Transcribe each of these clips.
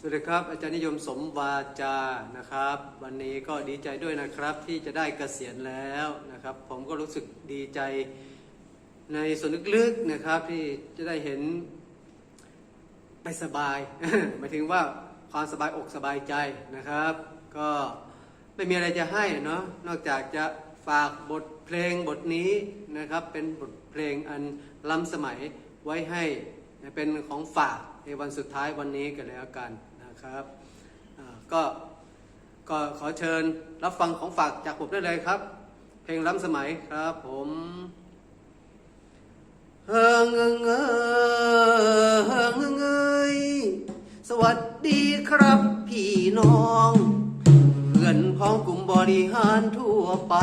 สวัสดีครับ อาจารย์นิยมสมวาจานะครับ วันนี้ก็ดีใจด้วยนะครับที่จะได้เกษียณแล้วนะครับ ผมก็รู้สึกดีใจในส่วนลึกๆนะครับที่จะได้เห็นไปสบายหมายถึงว่าความสบายอกสบายใจนะครับ ก็ไม่มีอะไรจะให้เนาะนอกจากจะฝากบทเพลงบทนี้นะครับ เป็นบทเพลงอันล้ำสมัยไว้ให้เป็นของฝากในวันสุดท้ายวันนี้กันแล้วกัน นะครับก็ก็ขอเชิญรับฟังของฝากจากผมได้เลยครับ เพลงล้ำสมัยครับผมเฮิงเองเองเฮงเองเอยสวัสดีครับพี่น้อง เพื่อนพ้องกลุ่มบริหารทั่วไป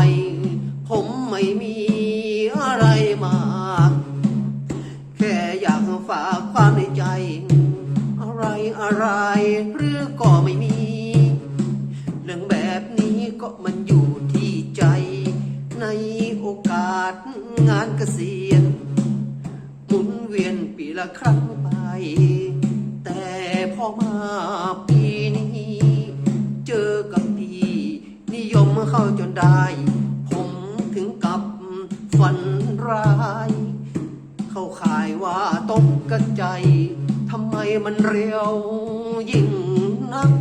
ผมไม่มีอะไรมาก แค่อยากฝากความในใจ อะไรอะไร หรือก็ไม่มี เรื่องแบบนี้ก็มันอยู่ที่ใจ ในโอกาสงานเกษียณหมุนเวียนปีละครั้งไป แต่พอมาปีนี้ เจอกับพี่นิยมเข้าจนได้ ผมถึงกับฝันร้าย เข้าข่ายว่าตกกระใจ มมันเร็วยิ่งนัก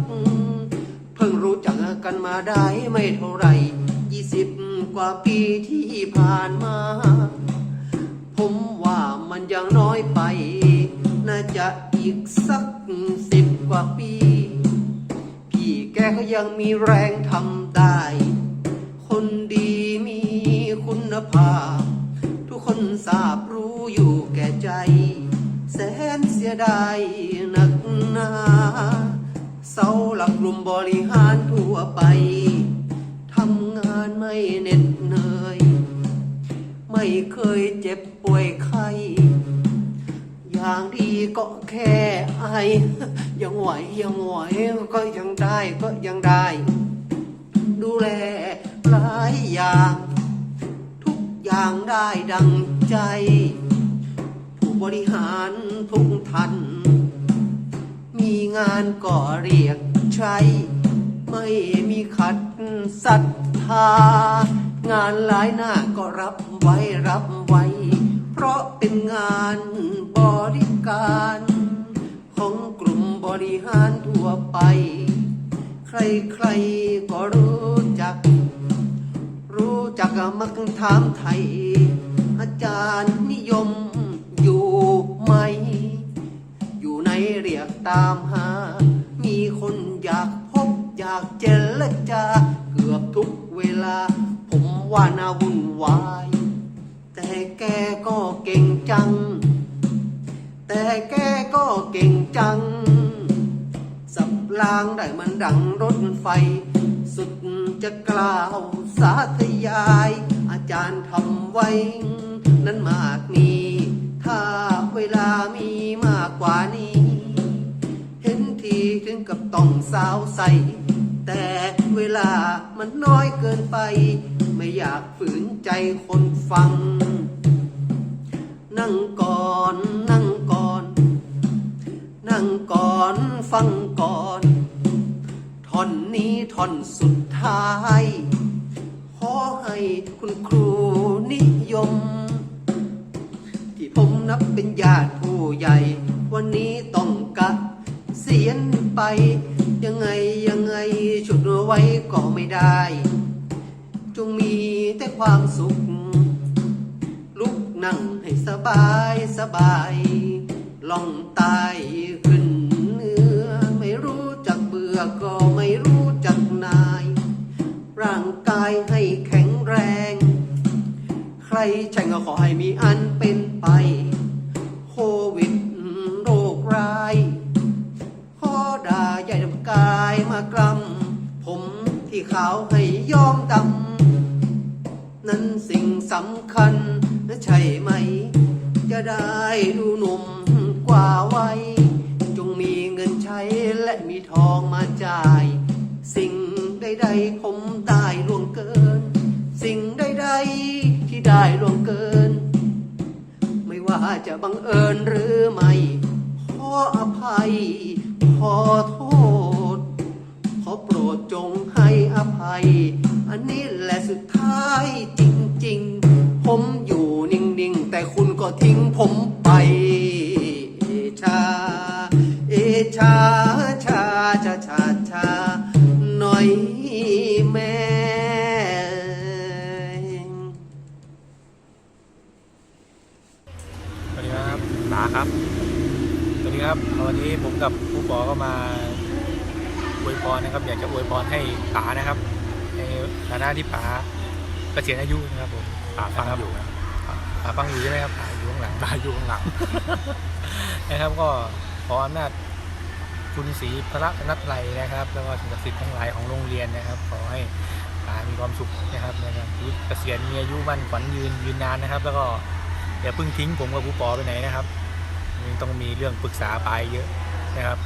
เพิ่งรู้จักกันมาได้ไม่เท่าไหร่ยี่สิบกว่าปีที่ผ่านมา ผมว่ามันยังน้อยไป น่าจะอีกสักสิบกว่าปี พี่แกก็ยังมีแรงทำได้ กลุ่มบริหารทั่วไป ทำงานไม่เหน็ดเหนื่อย ไม่เคยเจ็บป่วยไข้อย่างดีก็แค่ไอ ยังไหวยังไหวก็ยังได้ก็ยังได้ ดูแลหลายอย่าง ทุกอย่างได้ดังใจ ผู้บริหารทุกท่านมีงานก็เรียก ใช้ไม่มีขัดศรัทธา งานหลายหน้าก็รับไว้รับไว้ เพราะเป็นงานบริการ ของกลุ่มบริหารทั่วไป ใครๆก็รู้จัก รู้จักมักถามไทย อาจารย์นิยมอยู่ไหม อยู่ในเรียกตามหา มีคน อยากพบอยากเจรจา เกือบทุกเวลา ผมว่าน่าวุ่นวาย แต่แกก็เก่งจัง แต่แกก็เก่งจัง สับลางได้มันดังรถไฟ สุดจะกล่าวสาธยาย อาจารย์ทำไว้ นั้นมากมี ถ้าเวลามีมากกว่านี้ งกับต้องสาวใส แต่เวลามันน้อยเกินไป ไม่อยากฝืนใจคนฟัง นั่งก่อนนั่งก่อน นั่งก่อนฟังก่อน ท่อนนี้ท่อนสุดท้าย ขอให้คุณครูนิยม ที่ผมนับเป็นญาติผู้ใหญ่ วันนี้ต้องกะ สียนไป ยังไงยังไงฉุดไว้ก็ไม่ได้ จงมีแต่ความสุข ลุกนั่งให้สบายสบายล่องใตายขึ้นเหนื้อไม่รู้จักเบื่อก็ไม่รู้จักนาย ร่างกายให้แข็งแรง ใครช่งก็ขอให้มีอันเป็นไป ที่เขาให้ยอมดำนั้นสิ่งสำคัญนะใช่ไหม จะได้ดูหนุ่มกว่าวัยจงมีเงินใช้และมีทองมาจ่าย สิ่งใดๆผมได้ล่วงเกิน สิ่งใดๆที่ได้ล่วงเกิน ไม่ว่าจะบังเอิญหรือไม่ ขออภัย ขอโทษ อยู่ข้างาอยู่ข้างหลัง นะครับก็ขออำนาจคุณศรีพระนัตไตรนะครับ แล้วก็สิ่งศักดิ์สิทธิ์ทั้งหลายของโรงเรียนนะครับ ขอให้ป๋ามีความสุขนะครับนการชีวิตเกษียณมีอายุมั่นขวัญยืนยืนนานนะครับ แล้วก็อย่าเพิ่งทิ้งผมกับผู้ปอไปไหนนะครับยังต้องมีเรื่องปรึกษาไปเยอะนะครับ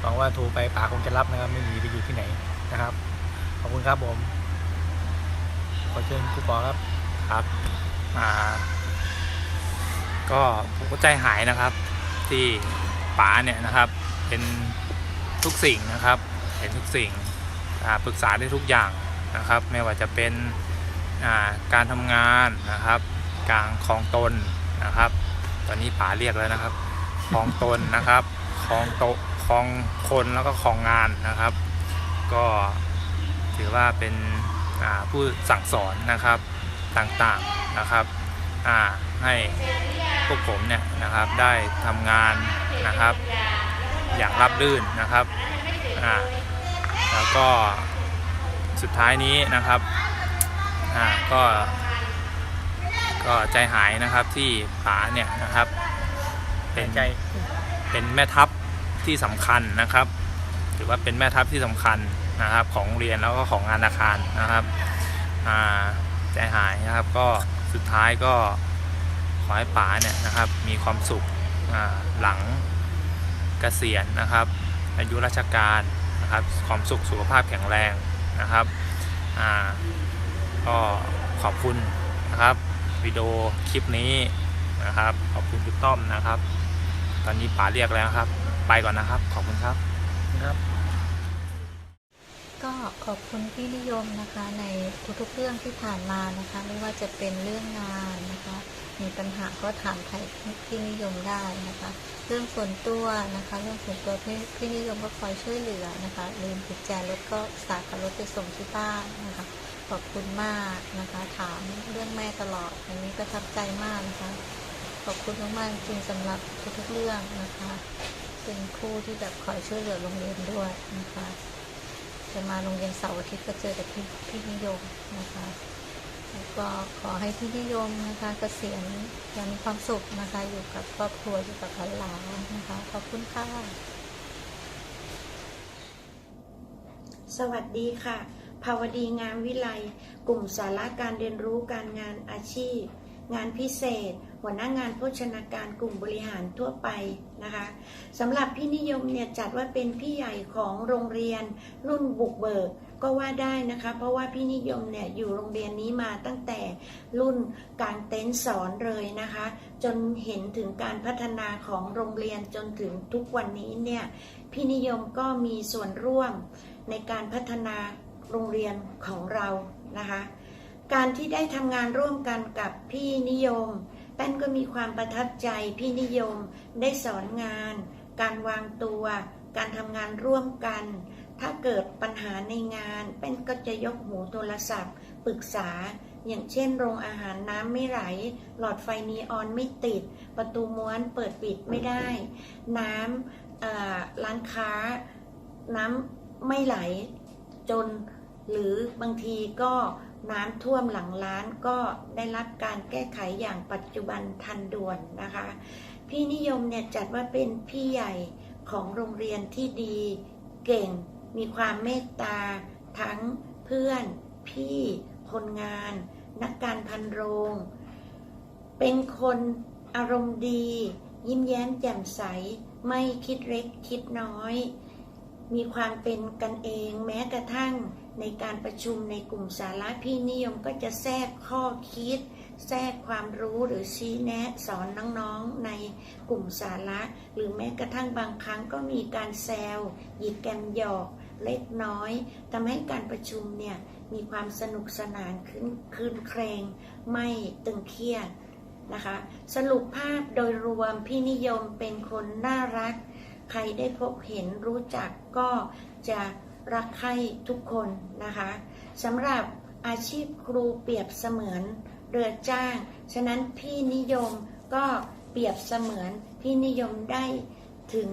หวังว่าโทรไปป๋าคงจะรับนะครับ ไม่หนีไปอยู่ที่ไหนนะครับ ขอบคุณครับผมขอเชิญผู้ปอครับครับอ่า ก็ผมก็ใจหายนะครับ ที่ป๋าเนี่ยนะครับ เป็นทุกสิ่งนะครับเห็นทุกสิ่งปรึกษาได้ทุกอย่างนะครับ ไม่ว่าจะเป็นการทำงานนะครับการคลองตนนะครับ ตอนนี้ป๋าเรียกแล้วนะครับคลองตนนะครับคลองโตคลองคนแล้วก็คลองงานนะครับ ก็ถือว่าเป็นผู้สั่งสอนนะครับต่างๆนะครับ ให้พวกผมเนี่ยนะครับได้ทำงานนะครับ อย่างรับรื่นนะครับอ่าแล้วก็สุดท้ายนี้นะครับอ่าก็ก็ใจหายนะครับที่ป๋าเนี่ยนะครับ เป็นใจเป็นแม่ทัพที่สำคัญนะครับถือว่าเป็นแม่ทัพที่สำคัญนะครับ ของโรงเรียนแล้วก็ของงานอาคารนะครับอ่า ใจหายนะครับ ก็สุดท้ายก็ขอให้ป๋าเนี่ยนะครับ มีความสุขหลังเกษียณนะครับ อายุราชการนะครับ ความสุขสุขภาพแข็งแรงนะครับก็ขอบคุณนะครับวิดีโอคลิปนี้นะครับ ขอบคุณคุณต้อมนะครับ ตอนนี้ป๋าเรียกแล้วครับ ไปก่อนนะครับ ขอบคุณครับครับ ขอบคุณพี่นิยมนะคะในทุกๆเรื่องที่ผ่านมานะคะ ไม่ว่าจะเป็นเรื่องงานนะคะ มีปัญหาก็ถามไทยพี่นิยมได้นะคะ เรื่องส่วนตัวนะคะ เรื่องส่วนตัวพี่พี่นิยมก็คอยช่วยเหลือนะคะลืมกุญแจรถก็สากับรถไปส่งที่บ้านนะคะขอบคุณมากนะคะ ถามเรื่องแม่ตลอดอันนี้ประทับใจมากนะคะ ขอบคุณมากๆจริงสำหรับทุกๆเรื่องนะคะ เป็นครูที่แบบคอยช่วยเหลือโรงเรียนด้วยนะคะ จะมาโรงเรียนเสาร์อาทิตย์ก็เจอแต่พี่พี่นิยมนะคะแล้วก็ขอให้พี่นิยมนะคะเกษียณอย่างมีความสุขนะคะ อยู่กับครอบครัวอยู่กับหลานนะคะ ขอบคุณค่ะ สวัสดีค่ะ ภาวดีงามวิไลกลุ่มสาระการเรียนรู้การงานอาชีพ งานพิเศษ หัวหน้างานโภชนาการกลุ่มบริหารทั่วไปนะคะสำหรับพี่นิยมเนี่ยจัดว่าเป็นพี่ใหญ่ของโรงเรียนรุ่นบุกเบิกก็ว่าได้นะคะ เพราะว่าพี่นิยมเนี่ยอยู่โรงเรียนนี้มาตั้งแต่รุ่นการเต็นท์สอนเลยนะคะ จนเห็นถึงการพัฒนาของโรงเรียนจนถึงทุกวันนี้เนี่ยพี่นิยมก็มีส่วนร่วมในการพัฒนาโรงเรียนของเรานะคะ การที่ได้ทำงานร่วมกันกับพี่นิยม แป้นก็มีความประทับใจพี่นิยมได้สอนงาน การวางตัว การทำงานร่วมกัน ถ้าเกิดปัญหาในงาน แป้นก็จะยกหูโทรศัพท์ ปรึกษา อย่างเช่น โรงอาหารน้ำไม่ไหล หลอดไฟนีออนไม่ติด ประตูม้วนเปิดปิดไม่ได้ น้ำร้านค้า น้ำไม่ไหลจน หรือบางทีก็ น้ำท่วมหลังร้านก็ได้รับการแก้ไขอย่างปัจจุบันทันด่วนนะคะ พี่นิยมเนี่ยจัดว่าเป็นพี่ใหญ่ของโรงเรียนที่ดีเก่ง มีความเมตตา ทั้งเพื่อน พี่คนงาน นักการพันโรง เป็นคนอารมณ์ดี ยิ้มแย้มแจ่มใส ไม่คิดเล็กคิดน้อย มีความเป็นกันเองแม้กระทั่ง ในการประชุมในกลุ่มสาระพี่นิยมก็จะแทรกข้อคิด แทรกความรู้หรือชี้แนะสอนน้องๆในกลุ่มสาระ หรือแม้กระทั่งบางครั้งก็มีการแซวหยิกแกมหยอกเล็กน้อยทำให้การประชุมเนี่ยมีความสนุกสนานขึ้นคืนเครง ไม่ตึงเครียดนะคะ สรุปภาพโดยรวมพี่นิยมเป็นคนน่ารัก ใครได้พบเห็นรู้จักก็จะ รักใครทุกคนนะคะสำหรับอาชีพครูเปรียบเสมือนเรือจ้าง ฉะนั้นพี่นิยมก็เปรียบเสมือนพี่นิยมได้ถึง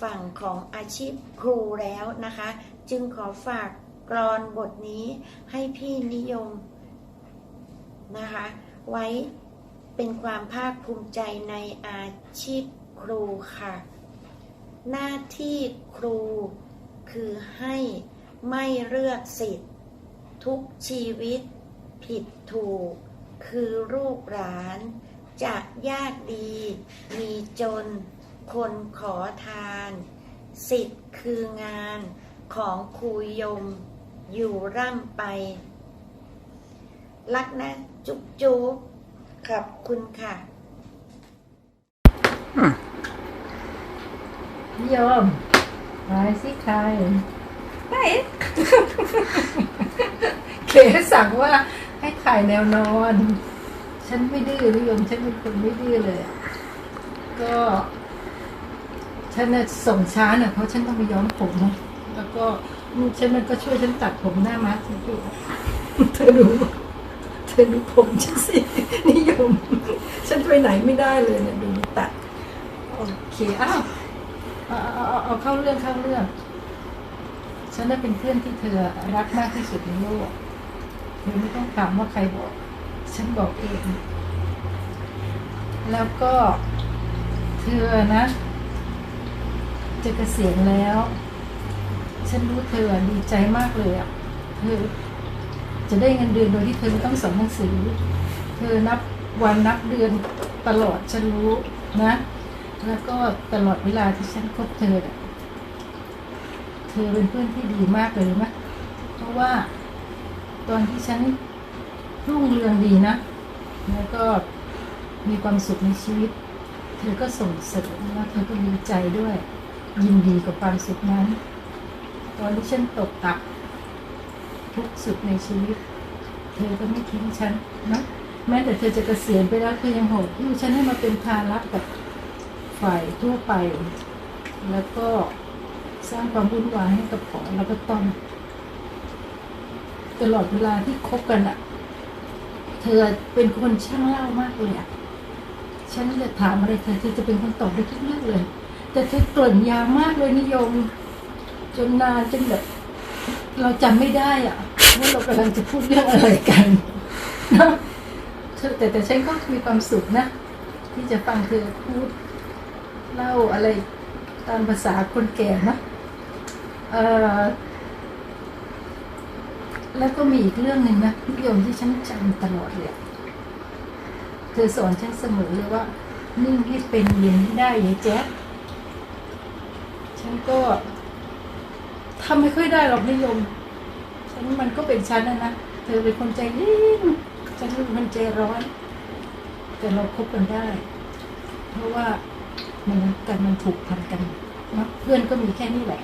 ฝั่งของอาชีพครูแล้วนะคะ จึงขอฝากกรอนบทนี้ให้พี่นิยมนะคะ ไว้เป็นความภาคภูมิใจในอาชีพครูค่ะ หน้าที่ครู คือให้ไม่เลือกสิทธิ์ ทุกชีวิต ผิดถูก คือลูกหลานจะยากดี มีจน คนขอทาน สิทธิ์คืองานของครูยม อยู่ร่ำไป รักนะ จุ๊บจุ๊บขอบคุณค่ะยอม หายสิใครไหนเขสั่งว่าให้ถ่ายแนวนอน ฉันไม่ดื้อนิยมฉันเป็นคนไม่ดื้อเลยอะก็ ฉันน่ะส่งช้าน่ะเพราะฉันต้องไปย้อมผม แล้วก็ฉันมันก็ช่วยฉันตัดผมหน้ามาสิดูเธอดูเธอดูผมฉันสินิยม ฉันไปไหนไม่ได้เลยเนี่ยดูตัดโอเคอ้าว เอาเข้าเรื่องเข้าเรื่อง ฉันน่ะเป็นเพื่อนที่เธอรักมากที่สุดในโลกเธอไม่ต้องถามว่าใครบอก ฉันบอกเอง แล้วก็เธอนะ จะเกษียณแล้ว ฉันรู้เธอดีใจมากเลยอะ เธอจะได้เงินเดือนโดยที่เธอไม่ต้องสอนหนังสือ เธอนับวันนับเดือนตลอดฉันรู้นะ แล้วก็ตลอดเวลาที่ฉันคบเธอเนี่ย เธอเป็นเพื่อนที่ดีมากเลยนะเพราะว่าตอนที่ฉันรุ่งเรืองดีนะ แล้วก็มีความสุขในชีวิต เธอก็ส่งเสริมแล้วเธอก็ดีใจด้วย ยินดีกับความสุขนั้น ตอนที่ฉันตกต่ำทุกสุดในชีวิต เธอก็ไม่ทิ้งฉันนะแม้แต่เธอจะเกษียณไปแล้วเธอยังโหดอยู่ฉันให้มาเป็นภาระกับฝ่ายทั่วไป แล้วก็ สร้างความวุ่นวายให้กับผอแล้วก็ต้องตลอดเวลาที่คบกันอะเธอเป็นคนช่างเล่ามากเลยอะฉันจะถามอะไรเธอเธอจะเป็นคนตอบได้ทุกเรื่องเลย แต่เธอเกริ่นยาวมากเลยนิยม จนนานจนแบบเราจำไม่ได้อะว่าเรากำลังจะพูดเรื่องอะไรกันเธอแต่แต่ฉันก็มีความสุขนะ ที่จะฟังเธอพูด เล่าอะไรตามภาษาคนแก่นะ เออแล้วก็มีอีกเรื่องหนึ่งนะนิยมที่ฉันจำตลอดเลยเธอสอนฉันเสมอเลยว่า นิ่งให้เป็นเย็นให้ได้ยายแจ๊คฉันก็ทำไม่ค่อยได้หรอกนิยม ฉันมันก็เป็นฉันนะนะ เธอเป็นคนใจเย็นฉันเป็นคนใจร้อน แต่เราคบกันได้ เพราะว่ามันกกันมันถูกพันกันนะเพื่อนก็มีแค่นี้แหละ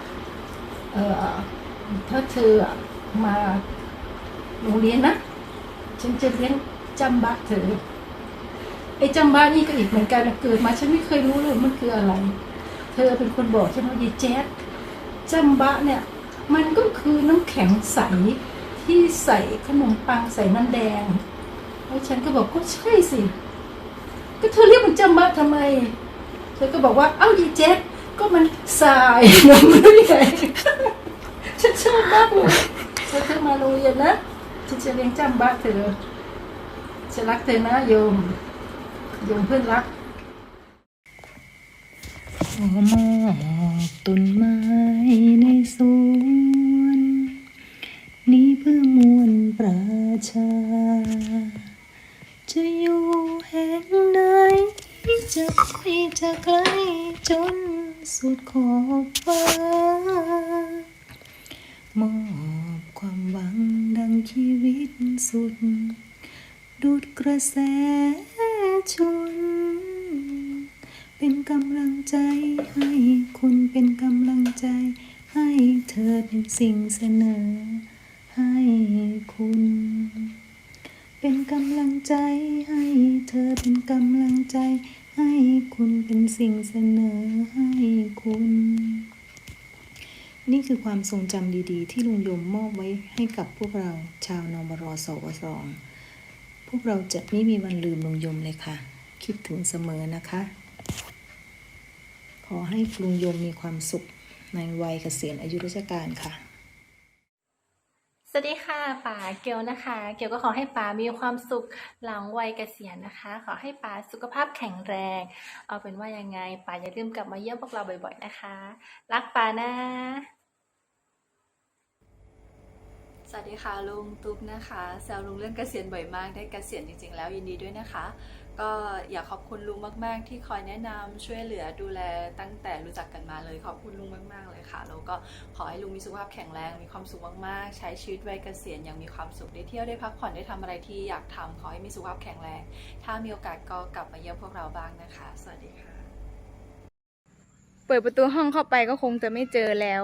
เออถ้าเธอมาโรงเรียนนะ ฉันจะเลี้ยงจำบักเธอไอ้จำบ้านี่ก็อีกเหมือนกันเกิดมาฉันไม่เคยรู้เลยมันคืออะไร เธอเป็นคนบอกฉันว่ายายแจ๊ดจำบะเนี่ย มันก็คือน้ำแข็งใสที่ใส่ขนมปังใส่น้ำแดงแล้วฉันก็บอกก็ใช่สิ ก็เธอเรียกมันจำบะทำไม เธอก็บอกว่าเอ้ายายแจ๊ด ก็มันสายนมไม่ไงฉันชอบมากเลยถ้าเธอมาโรงเรียนนะฉันจะเลี้ยงจำบะเธอฉันรักเธอนะโยมโยมเพื่อนรักขอมอบต้นไม้ในสวนนี้เพื่อมวลประชา จะอยู่แห่งไหนจะไกลจะไกลจน สุดขอบฟ้ามอบความหวังดังชีวิตสุด ดูดกระแสชน เป็นกำลังใจให้คุณเป็นกำลังใจ ให้เธอเป็นสิ่งเสนอ ให้คุณ เป็นกำลังใจให้เธอเป็นกำลังใจ ให้คุณเป็นสิ่งเสนอให้คุณ นี่คือความทรงจำดีๆ ที่ลุงยมมอบไว้ให้กับพวกเราชาวนมรสวสองพวกเราจะไม่มีวันลืมลุงยมเลยค่ะ คิดถึงเสมอนะคะ ขอให้ลุงยมมีความสุขในวัยเกษียณอายุราชการค่ะ สวัสดีค่ะป๋าเกียวนะคะ เกียวก็ขอให้ป๋ามีความสุขหลังวัยเกษียณนะคะ ขอให้ป๋าสุขภาพแข็งแรง เอาเป็นว่ายังไงป๋าอย่าลืมกลับมาเยี่ยมพวกเราบ่อยๆนะคะ รักป๋านะ สวัสดีค่ะลุงตุ๊บนะคะแซวลุงเรื่องเกษียณบ่อยมากได้เกษียณจริงๆแล้วยินดีด้วยนะคะ ก็อยากขอบคุณลุงมาก ๆ ที่คอยแนะนำช่วยเหลือดูแลตั้งแต่รู้จักกันมาเลยขอบคุณลุงมาก ๆ เลยค่ะแล้วก็ขอให้ลุงมีสุขภาพแข็งแรงมีความสุขมาก ๆ ใช้ชีวิตวัยเกษียณอย่างมีความสุขได้เที่ยวได้พักผ่อนได้ทำอะไรที่อยากทำขอให้มีสุขภาพแข็งแรง ถ้ามีโอกาสก็กลับมาเยี่ยมพวกเราบ้างนะคะ สวัสดีค่ะ เปิดประตูห้องเข้าไปก็คงจะไม่เจอแล้ว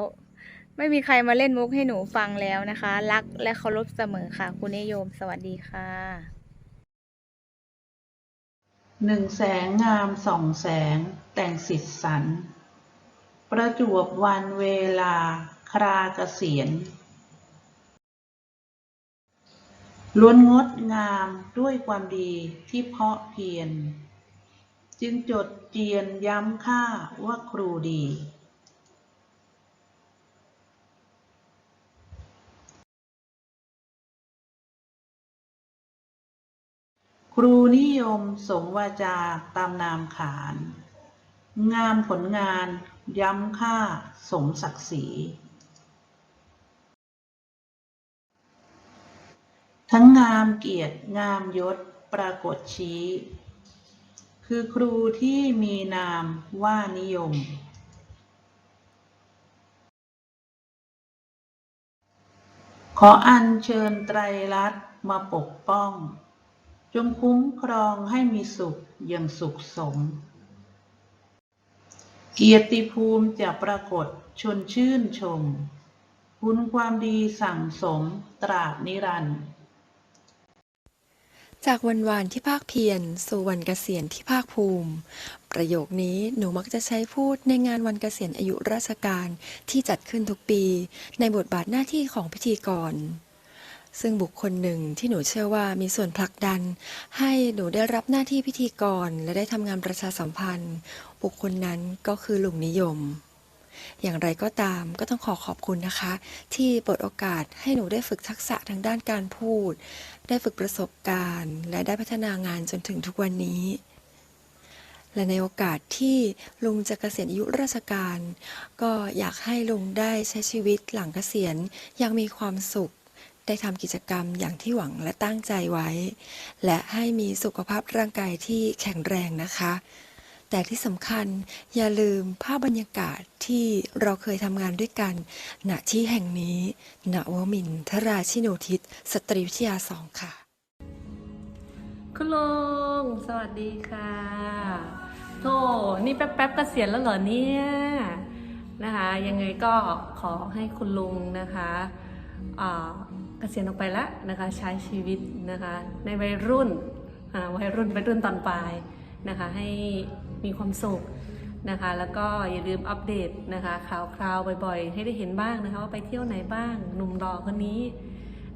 ไม่มีใครมาเล่นมุกให้หนูฟังแล้วนะคะ รักและเคารพเสมอค่ะ คุณนิยม สวัสดีค่ะ หนึ่งแสงงามสองแสง แต่งสิทธิสัน ประจวบวันเวลา คราเกษียณล้วนงดงามด้วยความดีที่เพาะเพียร จึงจดเจียนย้ำค่าว่าครูดี ครูนิยมสมวาจาตามนามขาน งามผลงานย้ำค่าสมศักดิ์ศรี ทั้งงามเกียรติงามยศปรากฏชี้ คือครูที่มีนามว่านิยม ขออัญเชิญไตรลักษณ์มาปกป้อง จงคุ้มครองให้มีสุขอย่างสุขสม เกียรติภูมิจะปรากฏชนชื่นชม คุณความดีสั่งสมตราบนิรันดร์จากวันวานที่ภาคเพียรสู่วันเกษียณที่ภาคภูมิ ประโยคนี้หนูมักจะใช้พูดในงานวันเกษียณอายุราชการที่จัดขึ้นทุกปี ในบทบาทหน้าที่ของพิธีกร ซึ่งบุคคลหนึ่งที่หนูเชื่อว่ามีส่วนผลักดัน ให้หนูได้รับหน้าที่พิธีกรและได้ทำงานประชาสัมพันธ์ บุคคลนั้นก็คือลุงนิยม อย่างไรก็ตามก็ต้องขอขอบคุณนะคะ ที่เปิดโอกาสให้หนูได้ฝึกทักษะทางด้านการพูด ได้ฝึกประสบการณ์ และได้พัฒนางานจนถึงทุกวันนี้และในโอกาสที่ลุงจะเกษียณอายุราชการ ก็อยากให้ลุงได้ใช้ชีวิตหลังเกษียณย่างมีความสุข ได้ทำกิจกรรมอย่างที่หวังและตั้งใจไว้ และให้มีสุขภาพร่างกายที่แข็งแรงนะคะ แต่ที่สำคัญอย่าลืมภาพบรรยากาศที่เราเคยทำงานด้วยกันณที่แห่งนี้ณวมินทราชินูทิศสตรีวิทยาสองค่ะ คุณลุงสวัสดีค่ะโธ่นี่แป๊บๆเกษียณแล้วเหรอเนี่ยนะคะ ยังไงก็ขอให้คุณลุงนะคะ เกษียณออกไปแล้วนะคะใช้ชีวิตนะคะในวัยรุ่นอ่าวัยรุ่นวัยรุ่นตอนปลายนะคะให้มีความสุขนะคะแล้วก็อย่าลืมอัปเดตนะคะข่าวคราวบ่อยๆ ให้ได้เห็นบ้างนะคะว่าไปเที่ยวไหนบ้างหนุ่มรอคนนี้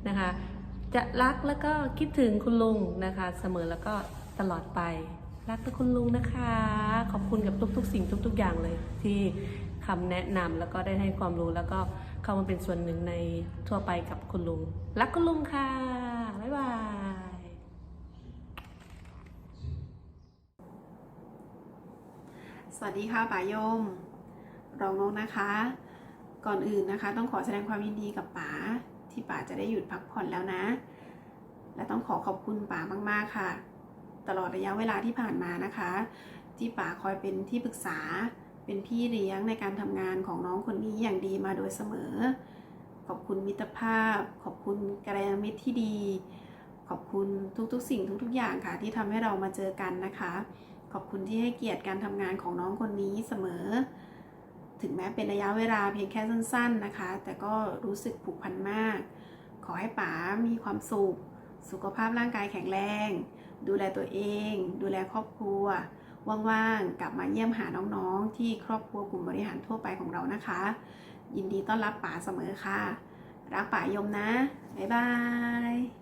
นะคะจะรักแล้วก็คิดถึงคุณลุงนะคะเสมอแล้วก็ตลอดไป รักคุณลุงนะคะ ขอบคุณกับทุกๆ สิ่งทุก ๆ อย่างเลยที่คำแนะนำแล้วก็ได้ให้ความรู้แล้วก็ เข้ามาเป็นส่วนหนึ่งในทั่วไปกับคุณลุง รักคุณลุงค่ะ บ๊ายบาย สวัสดีค่ะป๋ายม รองนกนะคะ ก่อนอื่นนะคะ ต้องขอแสดงความยินดีกับป๋าที่ป๋าจะได้หยุดพักผ่อนแล้วนะ และต้องขอขอบคุณป๋ามาก ๆ ค่ะ ตลอดระยะเวลาที่ผ่านมานะคะ ที่ป๋าคอยเป็นที่ปรึกษา เป็นพี่เลี้ยงในการทำงานของน้องคนนี้อย่างดีมาโดยเสมอ ขอบคุณมิตรภาพ ขอบคุณกัลยาณมิตรที่ดี ขอบคุณทุกๆ สิ่งทุกๆ อย่างค่ะ ที่ทำให้เรามาเจอกันนะคะ ขอบคุณที่ให้เกียรติการทำงานของน้องคนนี้เสมอ ถึงแม้เป็นระยะเวลาเพียงแค่สั้น ๆนะคะ แต่ก็รู้สึกผูกพันมาก ขอให้ป๋ามีความสุข สุขภาพร่างกายแข็งแรง ดูแลตัวเอง ดูแลครอบครัว ว่างๆ กลับมาเยี่ยมหาน้องๆ ที่ครอบครัวกลุ่มบริหารทั่วไปของเรานะคะ ยินดีต้อนรับป๋าเสมอค่ะ รักป๋ายมนะ บ๊ายบาย